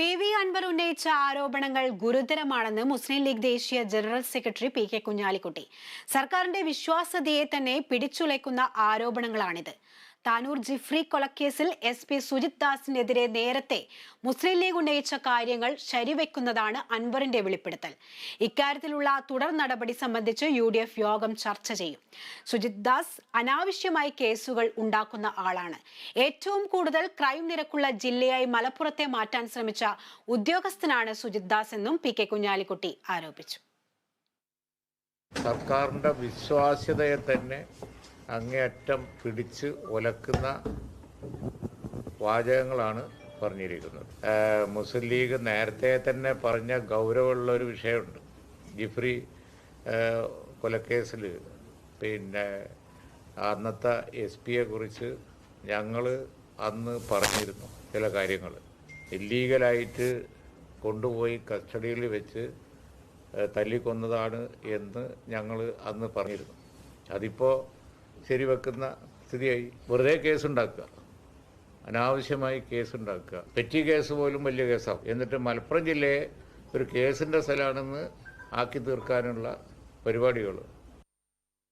P V Anwar ഉന്നയിച്ച ആരോപണങ്ങൾ ഗുരുതരമാണെന്ന് മുസ്ലിം ലീഗ് ദേശീയ general secretary P K Kunhalikutty. സർക്കാരിന്റെ വിശ്വാസ്യതയെ തന്നെ പിടിച്ചുലയ്ക്കുന്ന ആരോപണങ്ങളാണിത്. താനൂർ ജിഫ്രി കൊലക്കേസിൽ എസ് പി സുജിത് ദാസിനെതിരെ നേരത്തെ മുസ്ലിം ലീഗ് ഉന്നയിച്ച കാര്യങ്ങൾ ശരിവെക്കുന്നതാണ് അൻവറിന്റെ വെളിപ്പെടുത്തൽ. ഇക്കാര്യത്തിലുള്ള തുടർ നടപടി സംബന്ധിച്ച് യു യോഗം ചർച്ച ചെയ്യും. സുജിത് ദാസ് അനാവശ്യമായി കേസുകൾ ഉണ്ടാക്കുന്ന ആളാണ്. ഏറ്റവും കൂടുതൽ ക്രൈം നിരക്കുള്ള ജില്ലയായി മലപ്പുറത്തെ മാറ്റാൻ ശ്രമിച്ച ഉദ്യോഗസ്ഥനാണ് സുജിത് ദാസ് എന്നും പി കെ കുഞ്ഞാലിക്കുട്ടി ആരോപിച്ചു. സർക്കാരിന്റെ വിശ്വാസ്യതയെ തന്നെ അങ്ങേയറ്റം പിടിച്ച് ഒലക്കുന്ന വാചകങ്ങളാണ് പറഞ്ഞിരിക്കുന്നത്. മുസ്ലിം ലീഗ് നേരത്തെ തന്നെ പറഞ്ഞ ഗൗരവമുള്ള ഒരു വിഷയമുണ്ട്. ജിഫ്രി കൊലക്കേസിൽ പിന്നെ അന്നത്തെ എസ് പിയെ കുറിച്ച് ഞങ്ങൾ അന്ന് പറഞ്ഞിരുന്നു ചില കാര്യങ്ങൾ ഇല്ലീഗലായിട്ട് കൊണ്ടുപോയി കസ്റ്റഡിയിൽ വെച്ച് തല്ലിക്കൊന്നതാണ് എന്ന് ഞങ്ങൾ അന്ന് പറഞ്ഞിരുന്നു. അതിപ്പോൾ ശരിവെക്കുന്ന സ്ഥിതിയായി. വെറുതെ കേസുണ്ടാക്കുക. അനാവശ്യമായി കേസുണ്ടാക്കുക. പെറ്റി കേസ് പോലും വലിയ കേസാവും. എന്നിട്ട് മലപ്പുറം ജില്ലയെ ഒരു കേസിന്റെ സ്ഥലമാണെന്ന് ആക്കി തീർക്കാനുള്ള പരിപാടികൾ.